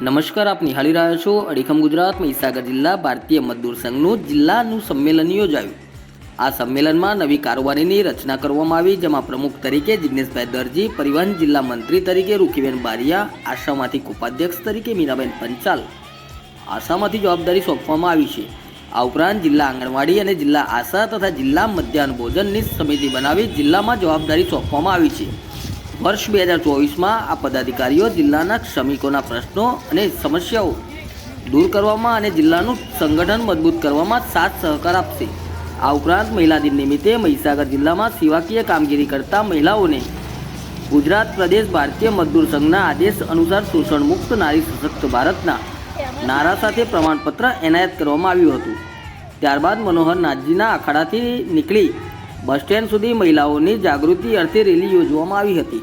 નમસ્કાર, આપ નિહાળી રહ્યા છો અડીખમ ગુજરાત, મહીસાગર જિલ્લા, ભારતીય મજદૂર સંઘનું જિલ્લાનું સંમેલન યોજાયું. આ સંમેલનમાં નવી કારોબારીની રચના કરવામાં આવી, જેમાં પ્રમુખ તરીકે જિગ્નેશભાઈ દરજી, પરિવહન જિલ્લા મંત્રી તરીકે રૂકીબેન બારિયા આશામાંથી ઉપાધ્યક્ષ તરીકે મીરાબેન પંચાલ. આશામાંથી જવાબદારી સોંપવામાં આવી છે. આ ઉપરાંત જિલ્લા આંગણવાડી અને જિલ્લા આશા તથા જિલ્લા મધ્યાહન ભોજનની સમિતિ બનાવી જિલ્લામાં જવાબદારી સોંપવામાં આવી છે. વર્ષ બે હજાર ચોવીસમાં આ પદાધિકારીઓ જિલ્લાના શ્રમિકોના પ્રશ્નો અને સમસ્યાઓ દૂર કરવામાં અને જિલ્લાનું સંગઠન મજબૂત કરવામાં સાથ સહકાર આપશે. આ ઉપરાંત મહિલા દિન નિમિત્તે મહીસાગર જિલ્લામાં સેવાકીય કામગીરી કરતા મહિલાઓને ગુજરાત પ્રદેશ ભારતીય મજદૂર સંઘના આદેશ અનુસાર શોષણ મુક્ત નારી સશક્ત ભારતના નારા સાથે પ્રમાણપત્ર એનાયત કરવામાં આવ્યું હતું. ત્યારબાદ મનોહર નાથજીના અખાડાથી નીકળી બસ સ્ટેન્ડ સુધી મહિલાઓની જાગૃતિ અર્થે રેલી યોજવામાં આવી હતી.